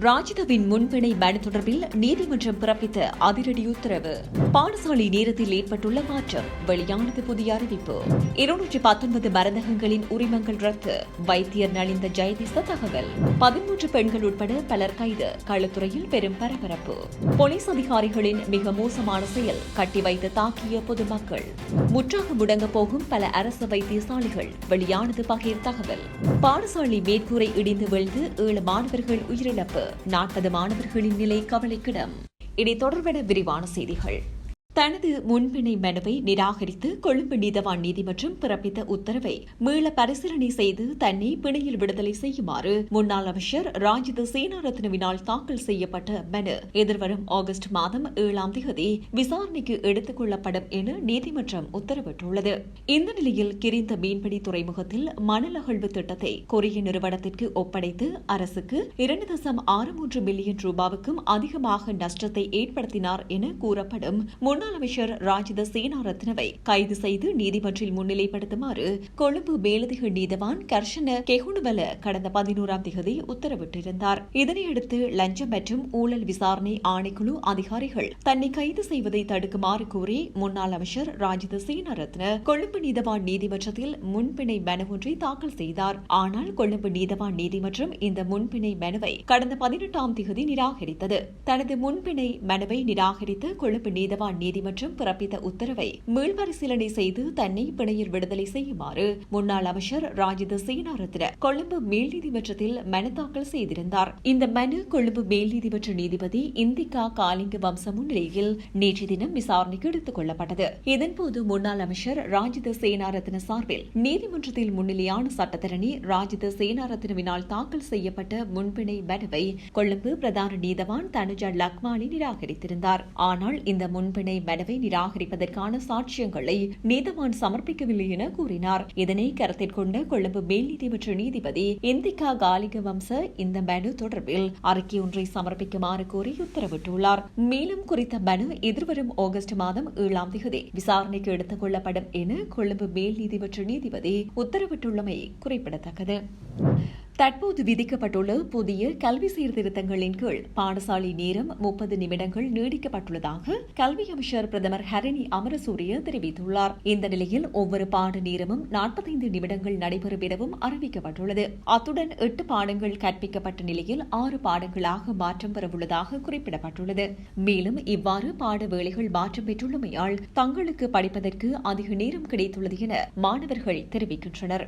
ராஜிதவின் முன்பிணை மனு தொடர்பில் நீதிமன்றம் பிறப்பித்த அதிரடி உத்தரவு. பாடசாலை நேரத்தில் ஏற்பட்டுள்ள மாற்றம். வெளியானது புதிய அறிவிப்பு. இருநூற்றி பத்தொன்பது மருந்தகங்களின் உரிமங்கள் ரத்து. வைத்தியர் நலிந்த ஜெயதிச தகவல். பதிமூன்று பெண்கள் உட்பட பலர் கைது. களத்துறையில் பெரும் பரபரப்பு. போலீஸ் அதிகாரிகளின் மிக மோசமான செயல் கட்டி வைத்து தாக்கிய பொதுமக்கள். முற்றாக முடங்க போகும் பல அரசு வைத்தியசாலைகள். வெளியானது பகிர் தகவல். பாடசாலை மேற்கூரை இடிந்து வீழ்ந்து ஏழு மாணவர்கள் உயிரிழப்பு. நாற்பது மாணவர்களின் நிலை கவலைக்கிடம். இனி தொடர்பென விரிவான செய்திகள். தனது முன்பிணை மனுவை நிராகரித்து கொழும்பு நீதவான் நீதிமன்றம் பிறப்பித்த உத்தரவை மீள பரிசீலனை செய்து தன்னை பிணையில் விடுதலை செய்யுமாறு முன்னாள் அமைச்சர் ராஜித சேனாரத்னவினால் தாக்கல் செய்யப்பட்ட மனு. எதிர்வரும் ஆகஸ்ட் மாதம் ஏழாம் தேதி விசாரணைக்கு எடுத்துக் கொள்ளப்படும் என நீதிமன்றம் உத்தரவிட்டுள்ளது. இந்த நிலையில் கிரிந்த மீன்பிடி துறைமுகத்தில் மணல் அகழ்வு திட்டத்தை கொரிய நிறுவனத்திற்கு ஒப்படைத்து அரசுக்கு இரண்டு தசம் ஆறு மூன்று மில்லியன் ரூபாவுக்கும் அதிகமாக நஷ்டத்தை ஏற்படுத்தினார் என கூறப்படும் முன்னாள் முன்னாள் அமைச்சர் ராஜித சேனாரத்னவை கைது செய்து நீதிமன்றில் முன்னிலைப்படுத்துமாறு கொழும்பு மேலதிக நீதவான் கர்ஷன கெகுணுவல கடந்த பதினோராம் தேதி உத்தரவிட்டிருந்தார். இதனையடுத்து லஞ்சம் மற்றும் ஊழல் விசாரணை ஆணைக்குழு அதிகாரிகள் தன்னை கைது செய்வதை தடுக்குமாறு கூறி முன்னாள் அமைச்சர் ராஜித சேனாரத்ன கொழும்பு நீதவான் நீதிமன்றத்தில் முன்பிணை மனு ஒன்றை தாக்கல் செய்தார். ஆனால் கொழும்பு நீதவான் நீதிமன்றம் இந்த முன்பிணை மனுவை கடந்த பதினெட்டாம் தேதி நிராகரித்தது. தனது முன்பிணை மனுவை நிராகரித்த கொழும்பு நீதவான் நீதிமன்றம் பிறப்பித்த உத்தரவை மீள்பரிசீலனை செய்து தன்னை பிணையில் விடுதலை செய்யுமாறு முன்னாள் அமைச்சர் ராஜித சேனாரத்ன கொழும்பு மேல் நீதிமன்றத்தில் மனு தாக்கல் செய்திருந்தார். இந்த மனு கொழும்பு மேல் நீதிமன்ற நீதிபதி இந்திகா காலிங்க வம்ச முன்னிலையில் நேற்று தினம் விசாரணைக்கு எடுத்துக் கொள்ளப்பட்டது. இதன்போது முன்னாள் அமைச்சர் ராஜித சேனாரத்ன சார்பில் நீதிமன்றத்தில் முன்னிலையான சட்டத்தரணி ராஜித சேனாரத்னவினால் தாக்கல் செய்யப்பட்ட முன்பிணை மனுவை கொழும்பு பிரதான நீதவான் தனுஜா லக்மானி நிராகரித்திருந்தார். ஆனால் இந்த முன்பிணை மனுவை நிராகரிப்பதற்கான சாட்சியங்களை நீதவான் சமர்ப்பிக்கவில்லை என கூறினார். இதனை கருத்தில் கொண்ட கொழும்பு மேல் நீதிமன்ற நீதிபதி இந்திகா காலிக வம்ச இந்த மனு தொடர்பில் அறிக்கை ஒன்றை சமர்ப்பிக்குமாறு கோரி உத்தரவிட்டுள்ளார். மேலும் குறித்த மனு எதிர்வரும் ஆகஸ்ட் மாதம் ஏழாம் தேதி விசாரணைக்கு எடுத்துக் கொள்ளப்படும் என கொழும்பு மேல் நீதிமன்ற நீதிபதி உத்தரவிட்டுள்ளமை குறிப்பிடத்தக்கது. தற்போது விதிக்கப்பட்டுள்ள புதிய கல்வி சீர்திருத்தங்களின் கீழ் பாடசாலை நேரம் முப்பது நிமிடங்கள் நீடிக்கப்பட்டுள்ளதாக கல்வி அமைச்சர் பிரதமர் ஹரணி அமரசூரிய தெரிவித்துள்ளார். இந்த நிலையில் ஒவ்வொரு பாட நேரமும் நாற்பத்தைந்து நிமிடங்கள் நடைபெறும் எனவும் அறிவிக்கப்பட்டுள்ளது. அத்துடன் எட்டு பாடங்கள் கற்பிக்கப்பட்ட நிலையில் ஆறு பாடங்களாக மாற்றம் பெறவுள்ளதாக குறிப்பிடப்பட்டுள்ளது. மேலும் இவ்வாறு பாட வேளைகள் மாற்றம் பெற்றுள்ளமையால் தங்களுக்கு படிப்பதற்கு அதிக நேரம் கிடைத்துள்ளது என மாணவர்கள் தெரிவிக்கின்றனர்.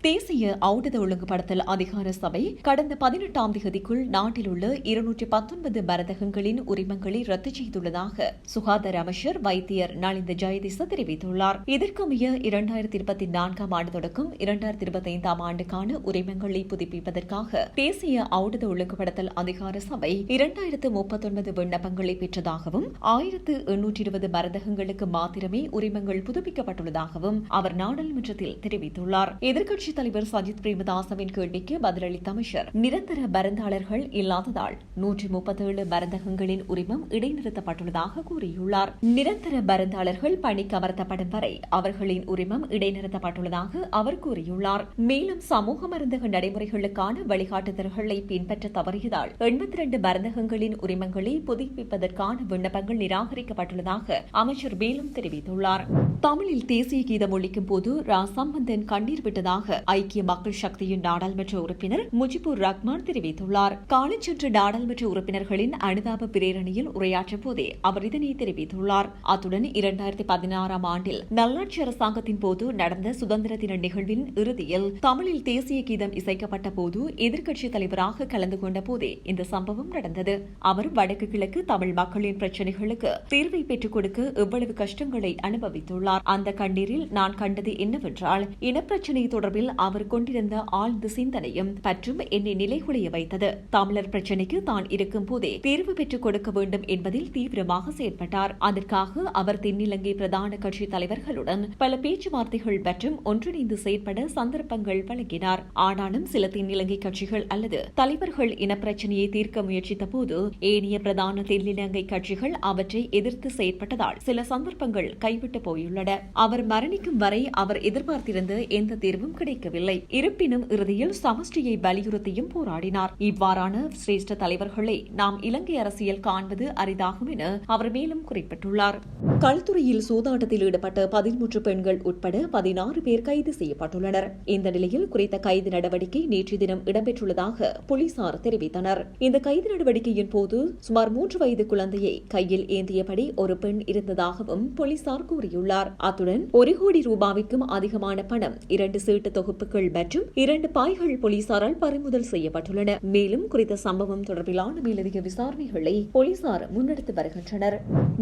தேசிய ஔடத ஒழுங்குபடுத்தல் அதிகார சபை கடந்த பதினெட்டாம் தேதிக்குள் நாட்டில் உள்ள இருநூற்றி பத்தொன்பது மருந்தகங்களின் உரிமங்களை ரத்து செய்துள்ளதாக சுகாதார அமைச்சர் வைத்தியர் நலிந்த ஜெயதிச தெரிவித்துள்ளார். இதற்கமைய இரண்டாயிரத்தி இருபத்தி நான்காம் ஆண்டு தொடக்கம் இரண்டாயிரத்தி இருபத்தி ஐந்தாம் ஆண்டுக்கான உரிமங்களை புதுப்பிப்பதற்காக தேசிய ஔடத ஒழுங்குபடுத்தல் அதிகார சபை இரண்டாயிரத்து முப்பத்தொன்பது விண்ணப்பங்களை பெற்றதாகவும் ஆயிரத்து எண்ணூற்றி இருபது மருந்தகங்களுக்கு மாத்திரமே உரிமங்கள் புதுப்பிக்கப்பட்டுள்ளதாகவும் அவர் நாடாளுமன்றத்தில் தெரிவித்துள்ளார். எதிர்க்கட்சித் தலைவர் சஜித் பிரேமதாசவின் கேள்விக்கு என்று பதிலளித்த அமைச்சர் நிரந்தர மருந்தாளர்கள் இல்லாததால் நூற்றி முப்பத்தேழு மருந்தகங்களின் உரிமம் இடைநிறுத்தப்பட்டுள்ளதாக கூறியுள்ளார். நிரந்தர மருந்தாளர்கள் பணிக்கு அமர்த்தப்படும் வரை அவர்களின் உரிமம் இடைநிறுத்தப்பட்டுள்ளதாக அவர் கூறியுள்ளார். மேலும் சமூக மருந்தக நடைமுறைகளுக்கான வழிகாட்டுதல்களை பின்பற்ற தவறியதால் எண்பத்தி இரண்டு மருந்தகங்களின் உரிமங்களை புதுப்பிப்பதற்கான விண்ணப்பங்கள் நிராகரிக்கப்பட்டுள்ளதாக அமைச்சர் மேலும் தெரிவித்துள்ளார். தமிழில் தேசிய கீதம் ஒழிக்கும் போது ரா சம்பந்தன் கண்ணீர் விட்டதாக ஐக்கிய மக்கள் சக்தியின் நாடாளுமன்ற நாடாளுமன்ற உறுப்பினர் முஜிபுர் ரஹ்மான் தெரிவித்துள்ளார். காலை சென்ற நாடாளுமன்ற உறுப்பினர்களின் அனுதாப பிரேரணியில் உரையாற்றும் போதே அவர் இதனை தெரிவித்துள்ளார். அத்துடன் இரண்டாயிரத்தி பதினாறாம் ஆண்டில் நல்லாட்சி அரசாங்கத்தின் போது நடந்த சுதந்திர தின நிகழ்வின் இறுதியில் தமிழில் தேசிய கீதம் இசைக்கப்பட்ட போது எதிர்க்கட்சித் தலைவராக கலந்து கொண்ட போதே இந்த சம்பவம் நடந்தது. அவர் வடக்கு கிழக்கு தமிழ் மக்களின் பிரச்சினைகளுக்கு தீர்வை பெற்றுக் கொடுக்க எவ்வளவு கஷ்டங்களை அனுபவித்துள்ளார். அந்த கண்ணீரில் நான் கண்டது என்னவென்றால் இனப்பிரச்சினை தொடர்பில் அவர் கொண்டிருந்த ஆழ்ந்த சிந்தனை சிந்தனையும் மற்றும் என்னை நிலைகுலைய வைத்தது. தமிழர் பிரச்சினைக்கு தான் இருக்கும் போதே தீர்வு பெற்றுக் கொடுக்க வேண்டும் என்பதில் தீவிரமாக செயல்பட்டார் அதற்காக அவர் தென்னிலங்கை பிரதான கட்சி தலைவர்களுடன் பல பேச்சுவார்த்தைகள் மற்றும் ஒன்றிணைந்து செயற்பட சந்தர்ப்பங்கள் வழங்கினார். ஆனாலும் சில தென்னிலங்கை கட்சிகள் அல்லது தலைவர்கள் இனப்பிரச்சனையை தீர்க்க முயற்சித்த போது ஏனைய பிரதான தென்னிலங்கை கட்சிகள் அவற்றை எதிர்த்து செயற்பட்டதால் சில சந்தர்ப்பங்கள் கைவிட்டு போயுள்ளன. அவர் மரணிக்கும் வரை அவர் எதிர்பார்த்திருந்த எந்த தீர்வும் கிடைக்கவில்லை. இருப்பினும் இறுதியில் சம சமஷ்டியை வலியுறுத்தியும் போராடினார். இவ்வாறான சிரேஷ்ட தலைவர்களை நாம் இலங்கை அரசியல் காண்பது அரிதாகும் என அவர் மேலும் குறிப்பிட்டுள்ளார். கல்துறையில் சூதாட்டத்தில் ஈடுபட்ட பதிமூன்று பெண்கள் உட்பட பதினாறு பேர் கைது செய்யப்பட்டுள்ளனர். இந்த நிலையில் குறித்த கைது நடவடிக்கை நேற்று தினம் இடம்பெற்றுள்ளதாக போலீசார் தெரிவித்தனர். இந்த கைது நடவடிக்கையின் போது சுமார் மூன்று வயது குழந்தையை கையில் ஏந்தியபடி ஒரு பெண் இருந்ததாகவும் போலீசார் கூறியுள்ளார். அத்துடன் ஒரு கோடி ரூபாய்க்கும் அதிகமான பணம் இரண்டு சீட்டு தொகுப்புகள் மற்றும் இரண்டு பாய்கள் போலீசாரால் பறிமுதல் செய்யப்பட்டுள்ளன. மேலும் குறித்த சம்பவம் தொடர்பிலான மேலதிக விசாரணைகளை போலீசார் முன்னெடுத்து வருகின்றனர்.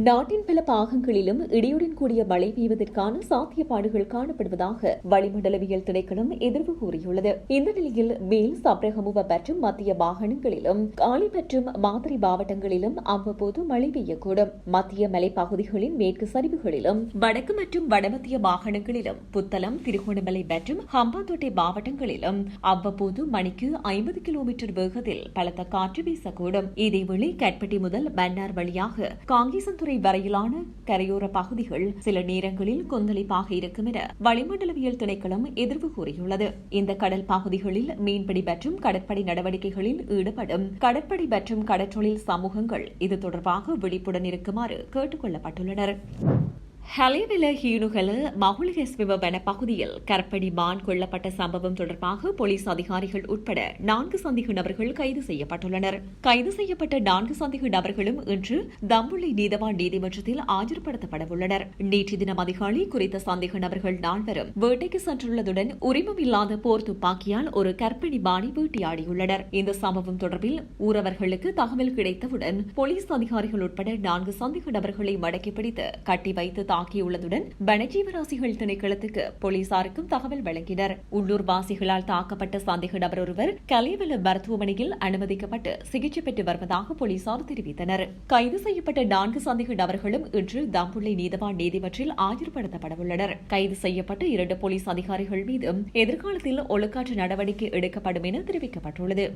நாட்டின் பல பாகங்களிலும் இடியுடன் கூடிய மழை பெய்வதற்கான சாத்தியப்பாடுகள் காணப்படுவதாக வளிமண்டலவியல் திணைக்களம் எதிர்வு கூறியுள்ளது. இந்த நிலையில் மேல் சப்ரகமுவ மற்றும் மத்திய மாகாணங்களிலும் காலி மற்றும் மாதிரி மாவட்டங்களிலும் அவ்வப்போது மழை பெய்யக்கூடும். மத்திய மலைப்பகுதிகளின் மேற்கு சரிவுகளிலும் வடக்கு மற்றும் வடமத்திய மாகாணங்களிலும் புத்தளம் திருகோணமலை மற்றும் ஹம்பாந்தோட்டை மாவட்டங்களிலும் அவ்வப்போது மணிக்கு ஐம்பது கிலோமீட்டர் வேகத்தில் பலத்த காற்று வீசக்கூடும். இதேவேளை கட்பட்டி முதல் மன்னார் வழியாக காங்கேசன்துறை வரையிலான கரையோர பகுதிகள் சில நேரங்களில் கொந்தளிப்பாக இருக்கும் என வளிமண்டலவியல் திணைக்களம் எதிர்வு கூறியுள்ளது. இந்த கடல் பகுதிகளில் மீன்பிடி மற்றும் கடற்படை நடவடிக்கைகளில் ஈடுபடும் கடற்படை மற்றும் கடற்றொழில் சமூகங்கள் இது தொடர்பாக விழிப்புடன் இருக்குமாறு கேட்டுக் கொள்ளப்பட்டுள்ளனர். ஹலிவில ஹீனுகல மகுலிகஸ்விவ வன பகுதியில் கற்படி மான் கொல்லப்பட்ட சம்பவம் தொடர்பாக போலீஸ் அதிகாரிகள் உட்பட நான்கு சந்தேக நபர்கள் கைது செய்யப்பட்டுள்ளனர். கைது செய்யப்பட்ட நான்கு சந்தேக நபர்களும் இன்று தம்புள்ளி நீதவான் நீதிமன்றத்தில் ஆஜர்படுத்தப்பட உள்ளனர் நேற்று தினம் அதிகாலை குறித்த சந்தேக நபர்கள் நால்வரும் வேட்டைக்கு சென்றுள்ளதுடன் உரிமம் இல்லாத போர் துப்பாக்கியால் ஒரு கற்பிணி மானை வேட்டையாடியுள்ளனர். இந்த சம்பவம் தொடர்பில் ஊரவர்களுக்கு தகவல் கிடைத்தவுடன் போலீஸ் அதிகாரிகள் உட்பட நான்கு சந்தேக நபர்களை மடக்கி பிடித்து கட்டி வைத்து தாக்கியுள்ளதுடன் வனஜீவராசிகள் திணைக்களத்துக்கு போலீசாருக்கும் தகவல் வழங்கினர். உள்ளூர் வாசிகளால் தாக்கப்பட்ட சந்தேக நபர் ஒருவர் கலைவல மருத்துவமனையில் அனுமதிக்கப்பட்டு சிகிச்சை பெற்று வருவதாக போலீசார் தெரிவித்தனர். கைது செய்யப்பட்ட நான்கு சந்தேக நபர்களும் இன்று தம்புள்ளை நீதவான் நீதிமன்றில் ஆஜர்படுத்தப்படவுள்ளனர். கைது செய்யப்பட்ட இரண்டு போலீஸ் அதிகாரிகள் மீதும் எதிர்காலத்தில் ஒழுக்காற்று நடவடிக்கை எடுக்கப்படும் என தெரிவிக்கப்பட்டுள்ளது.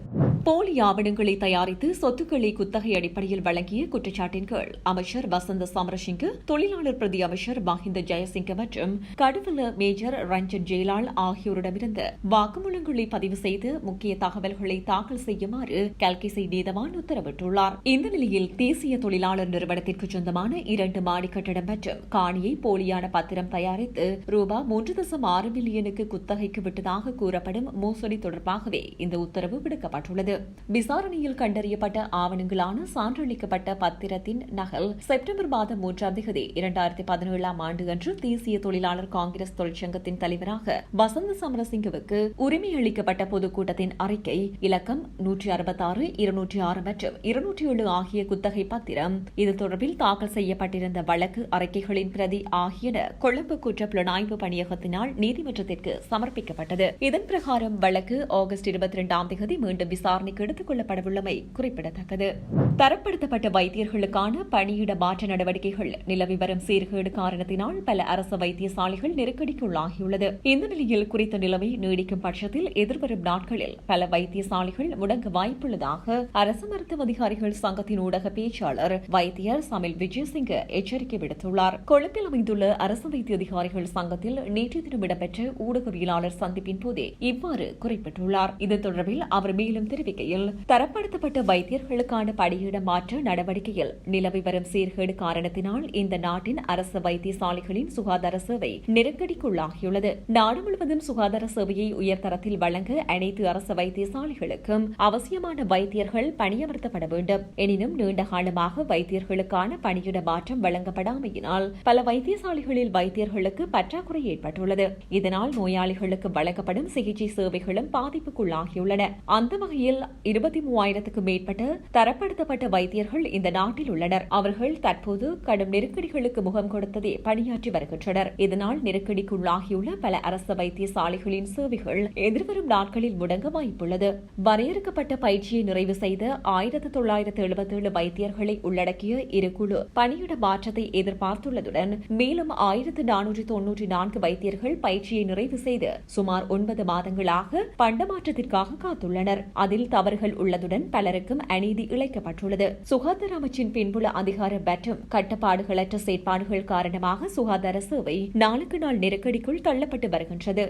போலி ஆவணங்களை தயாரித்து சொத்துக்களை குத்தகை அடிப்படையில் வழங்கிய குற்றச்சாட்டின் கீழ் அமைச்சர் வசந்த சமரசிங்க தொழிலாளர் பிரதி அமைச்சர் மஹிந்த ஜெயசிங்க மற்றும் கடுவல மேஜர் ரஞ்சன் ஜெயலால் ஆகியோரிடமிருந்து வாக்குமூலங்களை பதிவு செய்து முக்கிய தகவல்களை தாக்கல் செய்யுமாறு கல்கிசை நீதவான் உத்தரவிட்டுள்ளார். இந்த நிலையில் தேசிய தொழிலாளர் நிறுவனத்திற்கு சொந்தமான இரண்டு மாடி கட்டடம் மற்றும் காணியை போலியான பத்திரம் தயாரித்து ரூபாய் மூன்று தசம் ஆறு மில்லியனுக்கு குத்தகைக்கு விட்டதாக கூறப்படும் மோசடி தொடர்பாகவே இந்த உத்தரவு விடுக்கப்பட்டுள்ளது. விசாரணையில் கண்டறியப்பட்ட ஆவணங்களான சான்றளிக்கப்பட்ட பத்திரத்தின் நகல் செப்டம்பர் மாதம் மூன்றாம் தேதி இரண்டாயிரத்தி பதினேழாம் ஆண்டு அன்று தேசிய தொழிலாளர் காங்கிரஸ் தொழிற்சங்கத்தின் தலைவராக வசந்த சமரசிங்கவுக்கு உரிமை அளிக்கப்பட்ட பொதுக்கூட்டத்தின் அறிக்கை. இலக்கம் நூற்றி அறுபத்தாறு இருநூற்றி ஆறு மற்றும் இருநூற்றி ஏழு ஆகிய குத்தகை பத்திரம். இது தொடர்பில் தாக்கல் செய்யப்பட்டிருந்த வழக்கு அறிக்கைகளின் பிரதி ஆகியன கொழும்பு குற்ற புலனாய்வு பணியகத்தினால் நீதிமன்றத்திற்கு சமர்ப்பிக்கப்பட்டது. இதன் பிரகாரம் வழக்கு ஆகஸ்ட் இருபத்தி இரண்டாம் தேதி மீண்டும் விசாரணைக்கு எடுத்துக் கொள்ளப்படவுள்ளமை குறிப்பிடத்தக்கது. தரப்படுத்தப்பட்ட வைத்தியர்களுக்கான பணியிட மாற்ற நடவடிக்கைகள் நிலவி வரும் சீர்கேடு காரணத்தினால் பல அரசு வைத்தியசாலைகள் நெருக்கடிக்குள்ளாகியுள்ளது. இந்த நிலையில் குறித்த நிலைமை நீடிக்கும் பட்சத்தில் எதிர்வரும் நாட்களில் பல வைத்தியசாலைகள் முடங்க வாய்ப்புள்ளதாக அரசு மருத்துவ அதிகாரிகள் சங்கத்தின் ஊடக பேச்சாளர் வைத்தியர் சமில் விஜயசிங்க எச்சரிக்கை விடுத்துள்ளார். கொழும்பில் அமைந்துள்ள அரசு வைத்திய அதிகாரிகள் சங்கத்தில் நேற்று தினம் இடம்பெற்ற ஊடகவியலாளர் சந்திப்பின் போதே இவ்வாறு குறிப்பிட்டுள்ளார். இது தொடர்பில் அவர் மேலும் தெரிவிக்கையில் தரப்படுத்தப்பட்ட வைத்தியர்களுக்கான பணியிட மாற்ற நடவடிக்கையில் நிலவி வரும் சீர்கேடு காரணத்தினால் இந்த நாட்டின் அரசு வைத்தியசாலைகளின் சுகாதார சேவை நெருக்கடிக்குள்ளாகியுள்ளது. நாடு முழுவதும் சுகாதார சேவையை உயர்தரத்தில் வழங்க அனைத்து அரசு வைத்தியசாலைகளுக்கும் அவசியமான வைத்தியர்கள் பணியமர்த்தப்பட வேண்டும். எனினும் நீண்ட காலமாக வைத்தியர்களுக்கான பணியிட மாற்றம் வழங்கப்படாமையினால் பல வைத்தியசாலைகளில் வைத்தியர்களுக்கு பற்றாக்குறை ஏற்பட்டுள்ளது. இதனால் நோயாளிகளுக்கு வழங்கப்படும் சிகிச்சை சேவைகளும் பாதிப்புக்குள்ளாகியுள்ளன. அந்த வகையில் இருபத்தி மூவாயிரத்துக்கும் மேற்பட்ட தரப்படுத்தப்பட்ட வைத்தியர்கள் இந்த நாட்டில் உள்ளனர். அவர்கள் தற்போது கடும் நெருக்கடிகளுக்கு முகம் கொடுத்ததே பணியாற்றி வருகின்றனர். இதனால் நெருக்கடிக்குள்ளாகியுள்ள பல அரசு வைத்தியசாலைகளின் சேவைகள் எதிர்வரும் நாட்களில் முடங்க வாய்ப்புள்ளது. வரையறுக்கப்பட்ட பயிற்சியை நிறைவு செய்த ஆயிரத்து தொள்ளாயிரத்து எழுபத்தி ஏழு வைத்தியர்களை உள்ளடக்கிய இரு குழு பணியிட மாற்றத்தை எதிர்பார்த்துள்ளதுடன் மேலும் ஆயிரத்து நானூற்றி தொன்னூற்றி நான்கு வைத்தியர்கள் பயிற்சியை நிறைவு செய்து சுமார் ஒன்பது மாதங்களாக பண்டமாற்றத்திற்காக காத்துள்ளனர். அதில் தவறுகள் உள்ளதுடன் பலருக்கும் அநீதி இழைக்கப்பட்டுள்ளது. சுகாதார அமைச்சின் பின்புல அதிகார மற்றும் கட்டுப்பாடுகளற்ற செயற்பாடுகள் காரணமாக சுகாதார சேவை நாளுக்கு நாள் நெருக்கடிக்குள் தள்ளப்பட்டு வருகின்றது.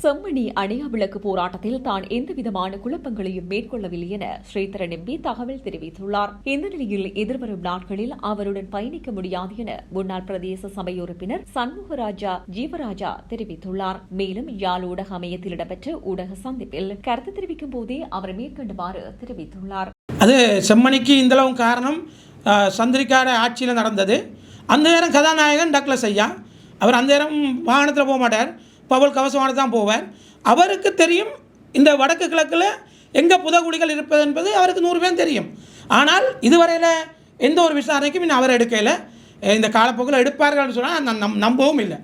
செம்மணி அணையா விளக்கு போராட்டத்தில் தான் எந்தவிதமான குழப்பங்களையும் மேற்கொள்ளவில்லை என ஸ்ரீதரன் எம்பி தகவல் தெரிவித்துள்ளார். இந்த நிலையில் எதிர்வரும் நாட்களில் அவருடன் பயணிக்க முடியாது என முன்னாள் பிரதேச சபை உறுப்பினர் சண்முகராஜா ஜீவராஜா தெரிவித்துள்ளார். மேலும் யாழ் ஊடக அமையத்தில் இடம்பெற்ற ஊடக சந்திப்பில் கருத்து தெரிவிக்கும் போதே அவர் மேற்கண்டவாறு தெரிவித்துள்ளார். அது செம்மணிக்கு இந்தளவும் காரணம் சந்திரிக்கார ஆட்சியில் நடந்தது. அந்த நேரம் கதாநாயகன் டக்ளஸ் ஐயா. அவர் அந்த நேரம் வாகனத்தில் போக மாட்டார். பவல் கவசமான தான் போவார். அவருக்கு தெரியும் இந்த வடக்கு கிழக்கில் எங்கே புதகுடிகள் இருப்பது என்பது அவருக்கு நூறு பேர் தெரியும். ஆனால் இதுவரையில் எந்த ஒரு விசாரணைக்கும் இன்னும் அவர் எடுக்கையில் இந்த காலப்போக்கில் எடுப்பார்கள்னு சொன்னால் நம் நம்பவும் இல்லை.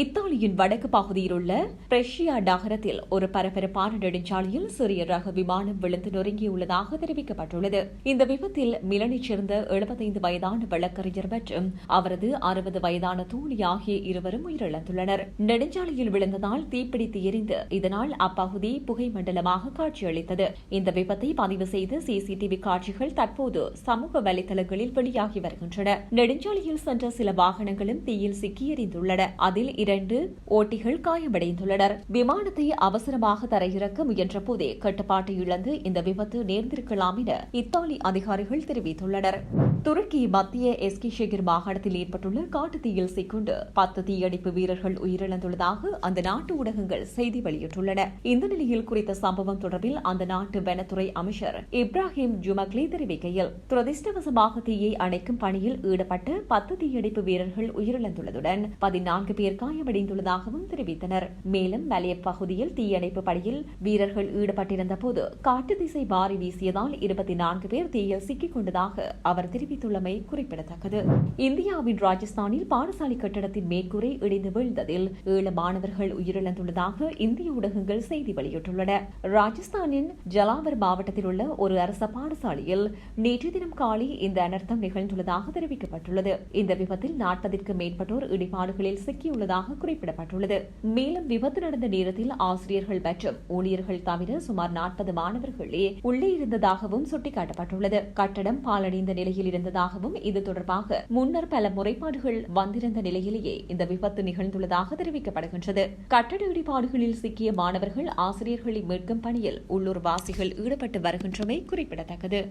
இத்தாலியின் வடக்கு பகுதியில் உள்ள பிரஷியா நகரத்தில் ஒரு பரபரப்பான நெடுஞ்சாலையில் சிறிய ரக விமானம் விழுந்து நொறுங்கியுள்ளதாக தெரிவிக்கப்பட்டுள்ளது. இந்த விபத்தில் மிலனைச் சேர்ந்த எழுபத்தைந்து வயதான வழக்கறிஞர் மற்றும் அவரது அறுபது வயதான தோழி ஆகிய இருவரும் உயிரிழந்துள்ளனர். நெடுஞ்சாலையில் விழுந்ததால் தீப்பிடித்து எரிந்து இதனால் அப்பகுதி புகை மண்டலமாக காட்சியளித்தது. இந்த விபத்தை பதிவு செய்த சிசிடிவி காட்சிகள் தற்போது சமூக வலைதளங்களில் வெளியாகி வருகின்றன. நெடுஞ்சாலையில் சென்ற சில வாகனங்களும் தீயில் சிக்கி எரிந்துள்ளன. அதில் இரண்டு ஓட்டிகள் காயமடைந்துள்ளனர். விமானத்தை அவசரமாக தரையிறக்க முயன்ற போதே கட்டுப்பாட்டை இழந்து இந்த விபத்து நேர்ந்திருக்கலாம் என இத்தாலி அதிகாரிகள் தெரிவித்துள்ளனர். துருக்கி மத்திய எஸ்கிஷெகிர் மாகாணத்தில் ஏற்பட்டுள்ள காட்டுத்தீயில் சிக்குண்டு பத்து தீயணைப்பு வீரர்கள் உயிரிழந்துள்ளதாக அந்த நாட்டு ஊடகங்கள் செய்தி வெளியிட்டுள்ளன. இந்த நிலையில் குறித்த சம்பவம் தொடர்பில் அந்த நாட்டு வனத்துறை அமைச்சர் இப்ராஹிம் ஜுமக்லி தெரிவிக்கையில் துரதிருஷ்டவசமாக தீயை அணைக்கும் பணியில் ஈடுபட்ட பத்து தீயணைப்பு வீரர்கள் உயிரிழந்துள்ளதுடன் பதினான்கு பேர் காயமடைந்துள்ளதாகவும் தெரிவித்தனர். மேலும் மலைய பகுதியில் தீயணைப்பு பணியில் வீரர்கள் ஈடுபட்டிருந்த போது காட்டு திசை மாறி வீசியதால் இருபத்தி நான்கு பேர் தீயில் சிக்கிக் கொண்டதாக அவர் தெரிவித்துள்ளமை குறிப்பிடத்தக்கது. இந்தியாவின் ராஜஸ்தானில் பாடசாலை கட்டடத்தின் மேற்கூரை இடிந்து வீழ்ந்ததில் ஏழு மாணவர்கள் உயிரிழந்துள்ளதாக இந்திய ஊடகங்கள் செய்தி வெளியிட்டுள்ளன. ராஜஸ்தானின் ஜலாவர் மாவட்டத்தில் உள்ள ஒரு அரச பாடசாலையில் நேற்று தினம் காலை இந்த அனர்த்தம் நிகழ்ந்துள்ளதாக தெரிவிக்கப்பட்டுள்ளது. இந்த விபத்தில் நாற்பதிற்கும் மேற்பட்டோர் இடிபாடுகளில் சிக்கியுள்ளதாக இருந்ததாக குறிப்பிடப்பட்டுள்ளது. மேலும் விபத்து நடந்த நேரத்தில் ஆசிரியர்கள் மற்றும் ஊழியர்கள் தவிர சுமார் நாற்பது மாணவர்களே உள்ளே இருந்ததாகவும் சுட்டிக்காட்டப்பட்டுள்ளது. கட்டடம் பாலடைந்த நிலையில் இருந்ததாகவும் இது தொடர்பாக முன்னர் பல முறைப்பாடுகள் வந்திருந்த நிலையிலேயே இந்த விபத்து நிகழ்ந்துள்ளதாக தெரிவிக்கப்படுகின்றது. கட்டட இடிபாடுகளில் சிக்கிய மாணவர்கள் ஆசிரியர்களை மீட்கும் பணியில் உள்ளூர் வாசிகள் ஈடுபட்டு வருகின்றமை குறிப்பிடத்தக்கது.